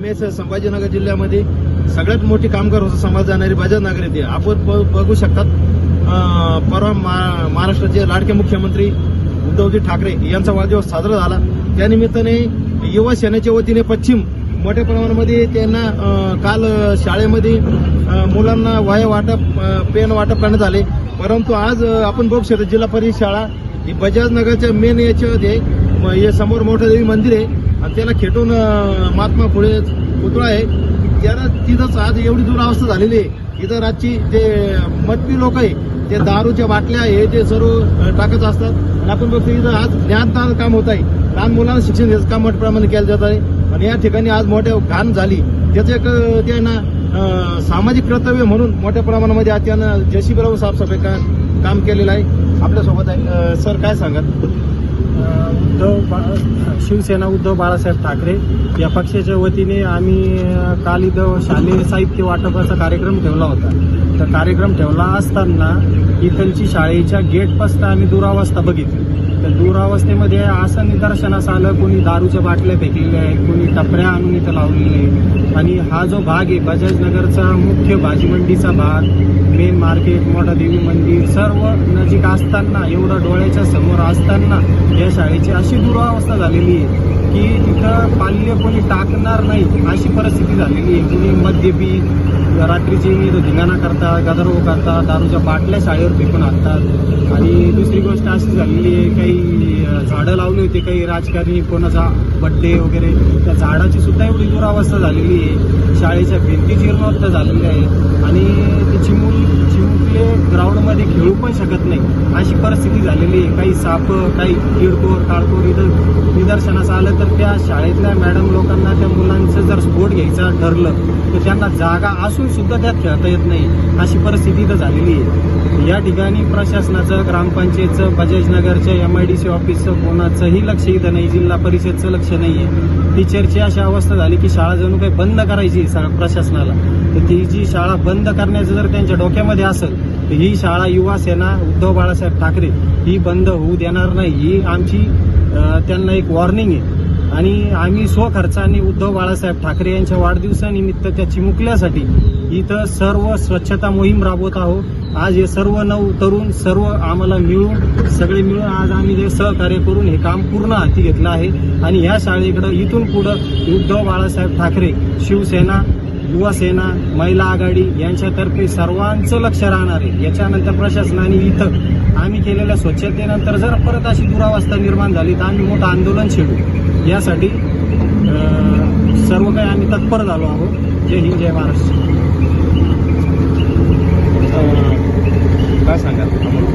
Mess Sambhajinagar जिल्ह्यामध्ये सगळ्यात मोठी कामगार होतं समाज जाणारी बजाज नागरिक येते आपण बघू शकतात परवा मा- महाराष्ट्राचे लाडके मुख्यमंत्री उद्धवजी ठाकरे यांचा वाढदिवस साजरा झाला. त्यानिमित्ताने युवा सेनेच्या वतीने पश्चिम मोठ्या प्रमाणामध्ये त्यांना काल शाळेमध्ये मुलांना वह्या वाटप पेन वाटप करण्यात आले. परंतु आज आपण बघू शकतो जिल्हा परिषद शाळा ही बजाज नगरच्या मेन याच्यामध्ये हे समोर मोठं देवी मंदिर आहे आणि त्याला खेटून महात्मा फुले पुतळा आहे. त्याला तिथंच आज एवढी दूर अवस्था झालेली आहे. इथं रातची जे मतपी लोक आहे ते दारूच्या बाटल्या हे ते सर्व टाकत असतात. आणि आपण बघतो इथं आज ज्ञानदान काम होत आहे. लहान मुलांना शिक्षण द्यायचं काम मोठ्या प्रमाणात केलं जात आहे. आणि या ठिकाणी आज मोठ्या घाण झाली. त्याचं एक ते त्यांना सामाजिक कर्तव्य म्हणून मोठ्या प्रमाणामध्ये आज त्यानं जेसीबी लावून साफसफाई का काम केलेलं आहे. आपल्यासोबत आहे. सर काय सांगाल? उद्धव बा- शिवसेना उद्धव बाळासाहेब ठाकरे या पक्षाच्या वतीने आम्ही काल इथं शालेय साहित्य वाटपाचा कार्यक्रम ठेवला होता. तर कार्यक्रम ठेवला असताना इथलची शाळेच्या गेटपासनं आम्ही दुरावस्था बघितली. तर दुरावस्थेमध्ये असं निदर्शनास आलं कोणी दारूच्या बाटल्या फेकलेल्या आहेत कोणी टपऱ्या आणून इथं लावलेल्या आहेत. आणि हा जो भाग आहे बजाज नगरचा मुख्य भाजी मंडीचा भाग मेन मार्केट मोठा देवी मंदिर सर्व नजीक असताना एवढं डोळ्याच्या समोर असताना या शाळेची अशी दुरावस्था झालेली आहे की तिथं पाल्य कोणी टाकणार नाही अशी परिस्थिती झालेली आहे. कोणी मद्यपी रात्रीची रात्रीची इथं धिंगाणा करतात गदरव करतात दारूच्या बाटल्या शाळेवर फेकून आणतात. आणि दुसरी गोष्ट अशी झालेली आहे काही काही झाडं लावली होती काही राजकारणी कोणाचा बड्डे वगैरे त्या झाडाची सुद्धा एवढी दुरावस्था झालेली आहे. शाळेच्या भिंती जीर्णोत्तर झालेली आहे आणि ते चिमूल चिमुकले ग्राउंडमध्ये खेळू पण शकत नाही. अशी परिस्थिती झालेली आहे. काही साप काही किडकोर काळकोर इथं निदर्शनास आलं तर त्या शाळेतल्या मॅडम लोकांना त्या मुलांचं जर स्फोट घ्यायचा ठरलं तर त्यांना जागा असून सुद्धा त्यात खेळता येत नाही. अशी परिस्थिती इथं झालेली आहे. या ठिकाणी प्रशासनाचं ग्रामपंचायतचं बजाजनगरच्या एम आय डी सी ऑफिसचं कोणाचंही लक्ष इथं नाही जिल्हा परिषदचं लक्ष नाही आहे टीचरची अशी अवस्था झाली की शाळा जणू काही बंद करायची प्रशासनाला. तर ती जी शाळा बंद करण्याचं जर त्यांच्या डोक्यामध्ये असेल तर ही शाळा युवा सेना उद्धव बाळासाहेब ठाकरे ही बंद होऊ देणार नाही. ही आमची त्यांना एक वॉर्निंग आहे. आणि आम्ही स्वखर्चाने उद्धव बाळासाहेब ठाकरे यांच्या वाढदिवसानिमित्त त्या चिमुकल्यासाठी इथं सर्व स्वच्छता मोहीम राबवत आहोत. आज हे सर्व नऊ तरुण सर्व आम्हाला मिळून सगळे मिळून आज आम्ही हे सहकार्य करून हे काम पूर्ण हाती घेतलं आहे. आणि ह्या शाळेकडं इथून पुढं उद्धव बाळासाहेब ठाकरे शिवसेना युवा सेना महिला आघाडी यांच्यातर्फे सर्वांचं लक्ष राहणार आहे. याच्यानंतर प्रशासनाने इथं आम्ही केलेल्या स्वच्छतेनंतर जर परत अशी दुरावस्था निर्माण झाली तर आम्ही मोठं आंदोलन छेडू. यासाठी सर्व काही आम्ही तत्पर झालो आहोत. जय हिंद जय महाराष्ट्र. काय सांगाल?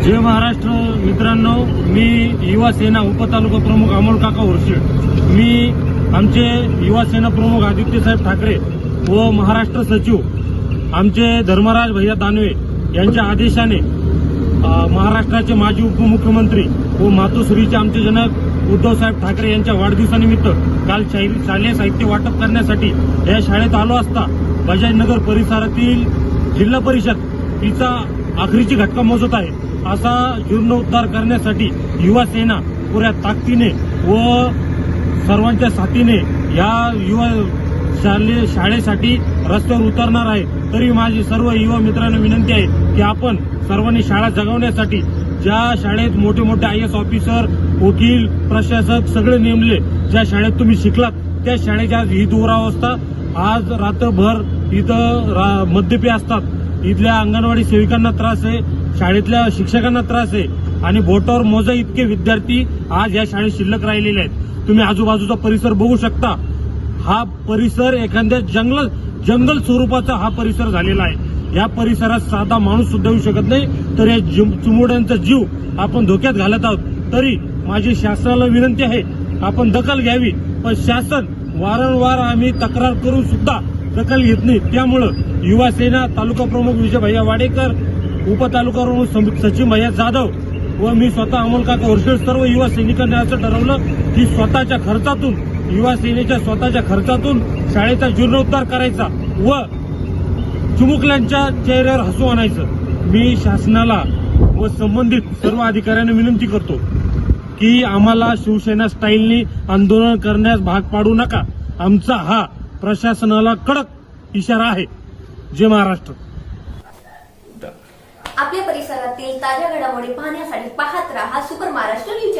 जय महाराष्ट्र मित्रांनो. मी युवा सेना उपतालुका प्रमुख अमोल काका उर्शेड मी आमचे युवा सेना प्रमुख आदित्य साहेब ठाकरे व महाराष्ट्र सचिव आमचे धर्मराज भैया दानवे यांच्या आदेशाने महाराष्ट्राचे माजी उपमुख्यमंत्री हो, व मातोश्रीचे आमचे जनक उद्धव साहेब ठाकरे यांच्या वाढदिवसानिमित्त काल शालेय साहित्य वाटप करण्यासाठी या शाळेत आलो असता बजाजनगर परिसरातील जिल्हा परिषद तिचा आखरीची घटका मोजत आहे. असा जीर्णोद्धार करण्यासाठी युवा सेना पुऱ्या ताकदीने व सर्वांच्या साथीने या युवा शालेय शाळेसाठी रस्त्यावर उतरणार आहे. तरी माझी सर्व युवा मित्रांना विनंती आहे की आपण सर्वांनी शाळा जगवण्यासाठी ज्या शाळेत मोठे मोठे आय एस ऑफिसर वकील प्रशासक सगळे नेमले ज्या शाळेत तुम्ही शिकलात त्या शाळेच्या आज ही दुरावस्था आज रात्रभर इथं रा- मद्यपी असतात. इथल्या अंगणवाडी सेविकांना त्रास आहे शाळेतल्या शिक्षकांना त्रास आहे आणि बोटावर मोजा इतके विद्यार्थी आज या शाळेत शिल्लक राहिलेले आहेत. तुम्ही आजूबाजूचा परिसर बघू शकता. हा परिसर एखाद्या जंगल जंगल स्वरूपाचा हा परिसर झालेला आहे. या परिसरात साधा माणूस सुद्धा येऊ शकत नाही. तर या जिम- जीव आपण धोक्यात घालत आहोत. तरी माझी शासनाला विनंती आहे आपण दखल घ्यावी. पण शासन वारंवार आम्ही तक्रार करून सुद्धा दखल घेत नाही. त्यामुळं युवा सेना तालुका प्रमुख विजय भैया वाडेकर उपतालुका प्रमुख सम- भैया जाधव व मी स्वतः अमोल काका वर्षे सर्व युवा सैनिकांनी असं ठरवलं की स्वतःच्या खर्चातून युवा सेनेच्या स्वतःच्या खर्चातून शाळेचा जीर्णोद्धार करायचा व चिमुकल्यांच्या चेहऱ्यावर हसू आणायचं. मी शासनाला व संबंधित सर्व अधिकाऱ्यांना विनंती करतो की आम्हाला शिवसेना स्टाईलनी आंदोलन करण्यास भाग पाडू नका. आमचा हा प्रशासनाला कडक इशारा आहे. जय महाराष्ट्र. आपल्या परिसरातील ताज्या घडामोडी पाहण्यासाठी पाहत राहा सुपर महाराष्ट्र न्यूज